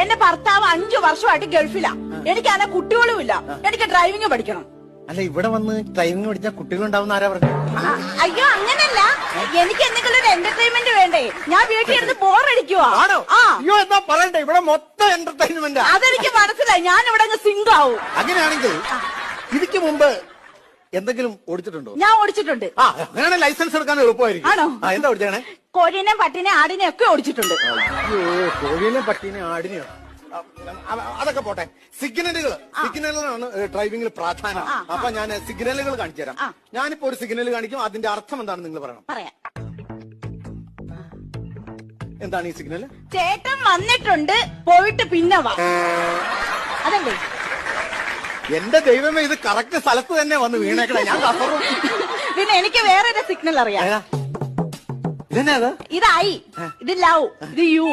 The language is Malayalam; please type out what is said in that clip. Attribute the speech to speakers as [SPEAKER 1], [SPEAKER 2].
[SPEAKER 1] എന്റെ ഭർത്താവ് അഞ്ചു വർഷമായിട്ട് ഗൾഫിലാ. എനിക്ക് അങ്ങനെ കുട്ടികളും ഇല്ല എനിക്ക് ഡ്രൈവിംഗ് പഠിക്കണം.
[SPEAKER 2] അല്ല ഇവിടെ വന്ന് ഡ്രൈവിംഗ് പഠിച്ചാൽ കുട്ടികളുണ്ടാവുന്ന ആരാ പറഞ്ഞു?
[SPEAKER 1] അയ്യോ അങ്ങനല്ല. എനിക്ക് എന്തെങ്കിലും ഒരു എന്റർടൈൻമെന്റ് വേണ്ടേ? ഞാൻ വീട്ടിൽ ഇരുന്ന് ബോറടിക്കുവാ
[SPEAKER 2] ആണോ?
[SPEAKER 1] ആ.
[SPEAKER 2] അയ്യോ എന്നാ പറയണ്ടേ? ഇവിടെ മൊത്തം എന്റർടൈൻമെന്റ്
[SPEAKER 1] അതെനിക്ക് മനസ്സിലായി. ഞാൻ ഇവിടെ അങ്ങ് സിങ്ക് ആവും.
[SPEAKER 2] അങ്ങനെയാണെങ്കിൽ ഇതിക്ക് മുമ്പ് എന്തെങ്കിലും ഓടിച്ചിട്ടുണ്ടോ?
[SPEAKER 1] ഞാൻ ഓടിച്ചിട്ടുണ്ട്.
[SPEAKER 2] ആ അങ്ങനെ ലൈസൻസ് എടുക്കാൻ എളുപ്പമായിരിക്കും.
[SPEAKER 1] ആണോ?
[SPEAKER 2] ആ എന്താ ഓടിച്ചേ
[SPEAKER 1] കോഴീനെ പട്ടിനെ ആടിനെ ഒക്കെ ഓടിച്ചിട്ടുണ്ട്.
[SPEAKER 2] കോഴീനെ പട്ടീനെ ആടിനെയോ? അതൊക്കെ പോട്ടെ. സിഗ്നലുകൾ. സിഗ്നലുകളാണ് ഡ്രൈവിംഗിൽ പ്രാധാന്യം. അപ്പൊ ഞാൻ സിഗ്നലുകൾ കാണിച്ചു തരാം. ഞാനിപ്പോ ഒരു സിഗ്നൽ കാണിക്കും. അതിന്റെ അർത്ഥം എന്താണ് നിങ്ങൾ പറയണം.
[SPEAKER 1] പറയാം.
[SPEAKER 2] എന്താണ് ഈ സിഗ്നൽ
[SPEAKER 1] ചേട്ടൻ വന്നിട്ടുണ്ട് പോയിട്ട് പിന്നെ വാ. അതല്ലേ?
[SPEAKER 2] എന്റെ ദൈവമേ ഇത് കറക്റ്റ് സ്ഥലത്ത് തന്നെ വന്ന് വീണേക്കണേ. ഞാൻ
[SPEAKER 1] പിന്നെ എനിക്ക് വേറെ സിഗ്നൽ അറിയാം.
[SPEAKER 2] ഇതായി.
[SPEAKER 1] ഇത് ഐ ഇത് ലവ് ഇത് യു.